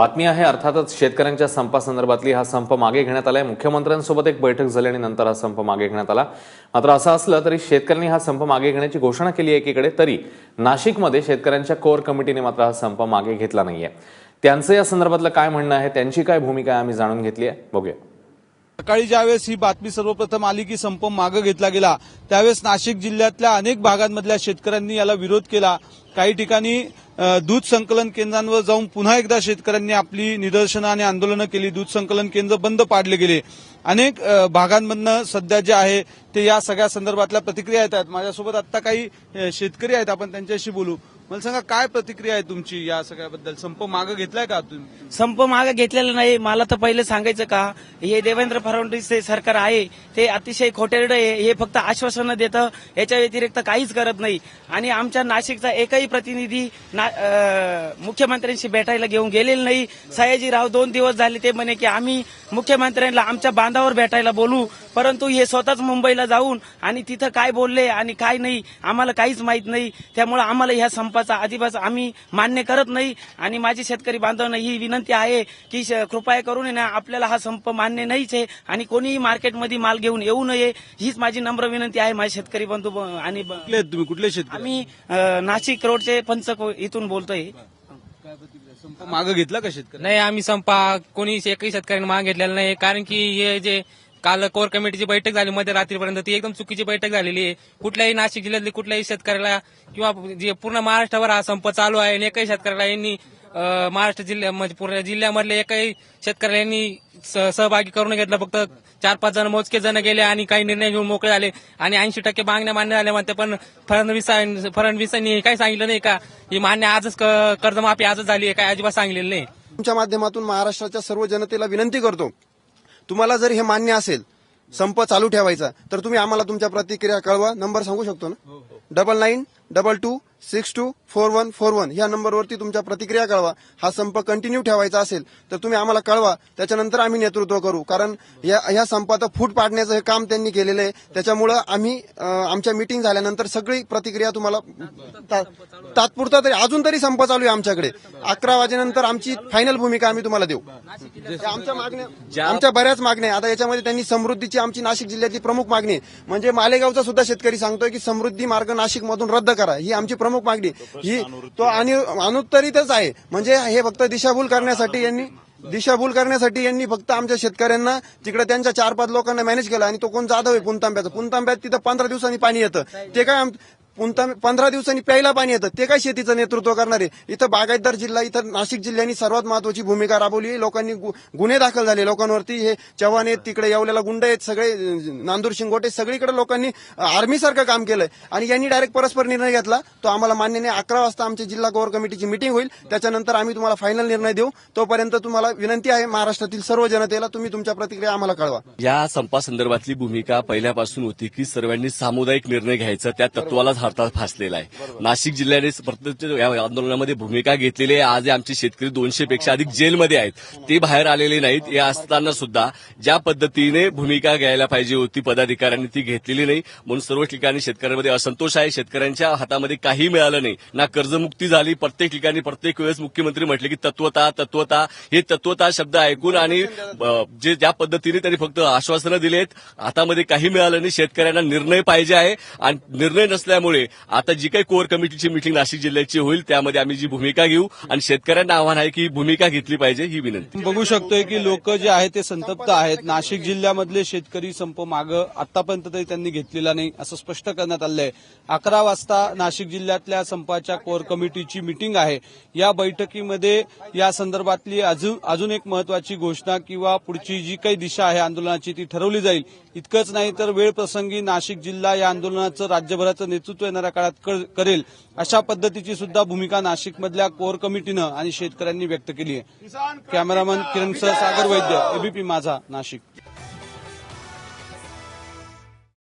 बातमी आहे अर्थातच शेतकऱ्यांच्या संपासंदर्भातली हा संप मागे घेण्यात आलाय. मुख्यमंत्र्यांसोबत एक बैठक झाली आणि नंतर हा संप मागे घेण्यात आला. मात्र असं असलं तरी शेतकऱ्यांनी हा संप मागे घेण्याची घोषणा केली आहे एकीकडे तरी नाशिकमध्ये शेतकऱ्यांच्या कोर कमिटीने मात्र हा संप मागे घेतला नाहीये. त्यांचं या संदर्भातलं काय म्हणणं आहे त्यांची काय भूमिका आहे आम्ही जाणून घेतली आहे. बघूया. सकाळी ज्यावेळेस ही बातमी सर्वप्रथम आली की संप मागे घेतला गेला त्यावेळेस नाशिक जिल्ह्यातल्या अनेक भागांमधल्या शेतकऱ्यांनी याला विरोध केला. काही ठिकाणी दूध संकलन केंद्रांवर जाऊन पुन्हा एकदा शेतकऱ्यांनी आपली निदर्शनं आणि आंदोलनं केली. दूध संकलन केंद्र बंद पाडले गेले. अनेक भागांमधनं सध्या जे आहे ते या सगळ्या संदर्भातल्या प्रतिक्रिया येत आहेत. माझ्यासोबत आता काही शेतकरी आहेत. आपण त्यांच्याशी बोलू. मला सांगा काय प्रतिक्रिया आहे तुमची या सगळ्याबद्दल? संप मागे घेतलाय का तुम्ही? संप मागे घेतलेला नाही. मला तर पहिले सांगायचं का हे देवेंद्र फडणवीस हे सरकार आहे ते अतिशय खोटेरडं आहे. हे फक्त आश्वासनं देतं. याच्या व्यतिरिक्त काहीच करत नाही. आणि आमच्या नाशिकचा एकही प्रतिनिधी ना- अं, मुख्यमंत्र्यांशी भेटायला घेऊन गेलेला नाही. सयाजीराव दोन दिवस झाले ते म्हणे की आम्ही मुख्यमंत्र्यांना आमच्या बांधावर भेटायला बोलू. परंतु हे स्वतःच मुंबईला जाऊन आणि तिथं काय बोलले आणि काय नाही आम्हाला काहीच माहीत नाही. त्यामुळे आम्हाला ह्या संपाचा अधिवास आम्ही मान्य करत नाही आणि माझी शेतकरी बांधवांना ही विनंती आहे की कृपया करून ना आपल्याला हा संप मान्य नाहीच आहे आणि कोणीही मार्केटमध्ये माल घेऊन येऊ नये हीच माझी नम्र विनंती आहे माझे शेतकरी बंधू आणि तुम्ही? कुठले शेतकरी? आम्ही नाशिक रोडचे पंचक इथून बोलतोय? संप मागे घेतला का शेतकरी नाही आम्ही संपा कोणी एकही शेतकऱ्यांनी माग घेतलेला नाही कारण की हे जे काल कोर कमिटीची बैठक झाली मध्यरात्रीपर्यंत ती एकदम चुकीची बैठक झालेली आहे. कुठल्याही नाशिक जिल्ह्यातली कुठल्याही शेतकऱ्याला किंवा जे पूर्ण महाराष्ट्रावर हा संप चालू आहे आणि एकही शेतकऱ्याला यांनी महाराष्ट्र जिल्ह्या म्हणजे पूर्ण जिल्ह्यामधले एकही शेतकऱ्याला यांनी स- सहभागी करून घेतलं. फक्त चार पाच जण मोजके जण गेले आणि काही निर्णय घेऊन मोकळे झाले. आणि ऐंशी टक्के मागण्या मान्य झाल्या म्हणते पण फडणवीस फडणवीसांनी हे काही सांगितलं नाही का? ही मान्य आजच क- कर्जमाफी आजच झाली आहे काय अजिबात सांगितलेलं नाही. तुमच्या माध्यमातून महाराष्ट्राच्या सर्व जनतेला विनंती करतो तुम्हाला जर हे मान्य असेल संप चालू ठेवायचा तर तुम्ही आम्हाला तुमच्या प्रतिक्रिया कळवा. नंबर सांगू शकतो ना? Double nine double two six two four one four one ह्या नंबरवरती तुमच्या प्रतिक्रिया कळवा. हा संप कंटिन्यू ठेवायचा असेल तर तुम्ही आम्हाला कळवा. त्याच्यानंतर आम्ही नेतृत्व करू. कारण या ह्या संपात फूट पाडण्याचं हे काम त्यांनी केलेलं आहे. त्याच्यामुळं आम्ही आमच्या मिटिंग झाल्यानंतर सगळी प्रतिक्रिया तुम्हाला तात्पुरता तरी अजून तरी संप चालू आहे आमच्याकडे. अकरा वाजेनंतर आमची फायनल भूमिका आम्ही तुम्हाला देऊ. आमच्या मागण्या आमच्या बऱ्याच मागण्या. आता याच्यामध्ये त्यांनी समृद्धीची आमची नाशिक जिल्ह्यातली प्रमुख मागणी. म्हणजे मालेगावचा सुद्धा शेतकरी सांगतोय की समृद्धी मार्ग नाशिक मधून रद्द करा. ही आमची प्रमुख मागणी. आहे. ही तो आणि अनुत्तरितच आहे. म्हणजे हे फक्त दिशाभूल करण्यासाठी यांनी दिशाभूल करण्यासाठी यांनी फक्त आमच्या शेतकऱ्यांना तिकडे त्यांच्या चार पाच लोकांना मॅनेज केला आणि तो कोण जाधव आहे? पुणतांब्याचा पुणतांब्यात तिथं पंधरा दिवसांनी पाणी येतं. ते काय पंधरा दिवसांनी प्यायला पाणी येतं. ते काय शेतीचं नेतृत्व करणार? आहे इथं बागायतदार जिल्हा इथं नाशिक जिल्ह्याने सर्वात महत्वाची भूमिका राबवली. लोकांनी गुन्हे दाखल झाले लोकांवरती. हे चव्हाण आहेत तिकडे येवलेला गुंड आहेत सगळे नांदूर शिंगोटे सगळीकडे लोकांनी आर्मीसारखं काम केलंय. आणि यांनी डायरेक्ट परस्पर निर्णय घेतला. तो आम्हाला मान्य नाही. अकरा वाजता आमची जिल्हा कोर कमिटीची मिटिंग होईल. त्याच्यानंतर आम्ही तुम्हाला फायनल निर्णय देऊ. तोपर्यंत तुम्हाला विनंती आहे महाराष्ट्रातील सर्व जनतेला तुम्ही तुमच्या प्रतिक्रिया आम्हाला कळवा. या संपासंदर्भातली भूमिका पहिल्यापासून होती की सर्वांनी सामुदायिक निर्णय घ्यायचा त्या तत्वालाच भारतात फासलेला आहे. नाशिक जिल्ह्याने या आंदोलनामध्ये भूमिका घेतलेली आहे. आज आमचे शेतकरी दोनशे पेक्षा अधिक जेलमध्ये आहेत. ते बाहेर आलेले नाहीत. हे असताना सुद्धा ज्या पद्धतीने भूमिका घ्यायला पाहिजे होती पदाधिकाऱ्यांनी ती घेतलेली नाही. म्हणून सर्व ठिकाणी शेतकऱ्यांमध्ये असंतोष आहे. शेतकऱ्यांच्या हातामध्ये काही मिळालं नाही. ना कर्जमुक्ती झाली. प्रत्येक ठिकाणी प्रत्येक वेळेस मुख्यमंत्री म्हटले की तत्वता तत्वता. हे तत्वता शब्द ऐकून आणि जे ज्या पद्धतीने त्यांनी फक्त आश्वासनं दिलेत हातामध्ये काही मिळालं नाही. शेतकऱ्यांना निर्णय पाहिजे आहे. आणि निर्णय नसल्यामुळे आता जी काही कोर कमिटीची मिटिंग नाशिक जिल्ह्याची होईल त्यामध्ये आम्ही जी भूमिका घेऊ आणि शेतकऱ्यांना आव्हान आहे की भूमिका घेतली पाहिजे ही विनंती. बघू शकतोय की लोक जे आहेत ते संतप्त आहेत. नाशिक जिल्ह्यामधले शेतकरी संप माग आतापर्यंत तरी त्यांनी घेतलेला नाही असं स्पष्ट करण्यात आलंय. अकरा वाजता नाशिक जिल्ह्यातल्या संपाच्या कोर कमिटीची मिटिंग आहे. या बैठकीमध्ये या संदर्भातली अजून अजून एक महत्वाची घोषणा किंवा पुढची जी काही दिशा आहे आंदोलनाची ती ठरवली जाईल. इतकंच नाही तर वेळ प्रसंगी नाशिक जिल्हा या आंदोलनाचं राज्यभराचं नेतृत्व येणाऱ्या काळात कर- करेल अशा पद्धतीची सुद्धा भूमिका नाशिकमधल्या कोर कमिटीनं आणि शेतकऱ्यांनी व्यक्त केली आहे. कॅमेरामन किरण सह सागर वैद्य एबीपी माझा नाशिक.